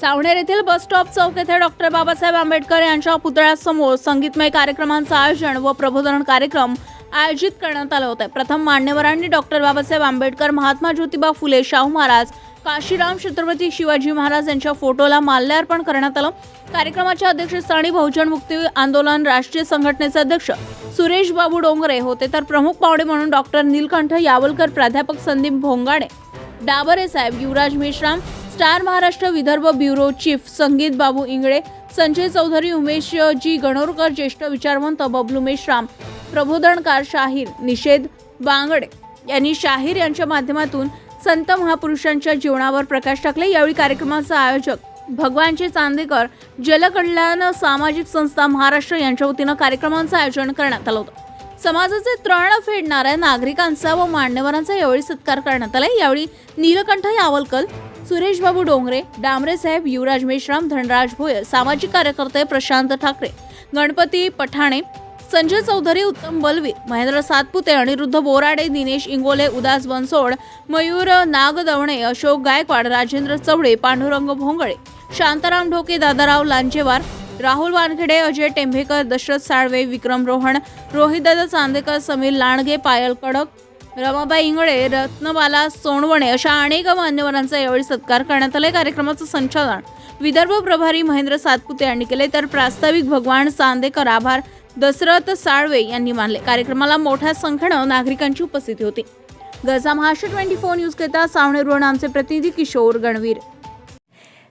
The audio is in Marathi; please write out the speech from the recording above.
चावणेर येथील बस स्टॉप चौक येथे डॉक्टर बाबासाहेब आंबेडकर यांच्या पुतळ्यासमोर संगीतमय कार्यक्रमांचं आयोजन व प्रबोधन कार्यक्रम आयोजित करण्यात आलं होतं. प्रथम मान्यवरांनी डॉक्टर बाबासाहेब आंबेडकर महात्मा ज्योतिबा फुले शाहू महाराज काशीराम छत्रपती शिवाजी महाराज यांच्या फोटोला माल्यार्पण करण्यात आलं. कार्यक्रमाच्या अध्यक्षस्थानी बहुजन मुक्ती आंदोलन राष्ट्रीय संघटनेचे अध्यक्ष सुरेश बाबू डोंगरे होते. तर प्रमुख पाहुणे म्हणून डॉक्टर नीलकंठ यावलकर प्राध्यापक Sandeep Bhongade Dabre saheb Yuvraj Meshram Star Maharashtra Vidarbha bureau chief Sangeet Babu Ingle Sanjay Chaudhari Umesh ji Ganorkar ज्येष्ठ विचारवंत बबलू मेश्राम प्रबोधनकार शाहीर निषेध बांगडे यांनी शाहीर यांच्या माध्यमातून संत महापुरुषांच्या जीवनावर प्रकाश टाकले. यावेळी कार्यक्रमाचा आयोजक भगवानचे चांदेकर जलकल्याण सामाजिक संस्था महाराष्ट्र यांच्या वतीनं कार्यक्रमांचं आयोजन करण्यात आलं होतं. समाजाचे तृण फेडणाऱ्या नागरिकांचा व मान्यवरांचा यावेळी सत्कार करण्यात आला यावेळी नीलकंठ यावलकर सुरेशबाबू डोंगरे डांबरे साहेब युवराज मेश्राम धनराज भोयर सामाजिक कार्यकर्ते प्रशांत ठाकरे गणपती पठाणे संजय चौधरी उत्तम बलवीर महेंद्र सातपुते अनिरुद्ध बोराडे दिनेश इंगोले उदास बनसोड मयूर नागदवणे अशोक गायकवाड राजेंद्र चवडे पांडुरंग भोंगळे शांताराम ढोके दादाराव लांजेवार राहुल वानखेडे अजय टेंभेकर दशरथ साळवे विक्रम रोहन रोहितदादा चांदेकर समीर लांडगे पायल कडक रमाबाई इंगळे रत्नबाला सोनवणे अशा अनेक मान्यवरांचा यावेळी सत्कार करण्यात आला. कार्यक्रमाचं संचालन विदर्भ प्रभारी महेंद्र सातपुते यांनी केले. तर प्रास्ताविक भगवान चांदेकर आभार दशरथ साळवे यांनी मानले. कार्यक्रमाला मोठ्या संख्येनं नागरिकांची उपस्थिती होती. Gaja Maharashtra twenty four news करता सावनेरवरून आमचे प्रतिनिधी किशोर गणवीर.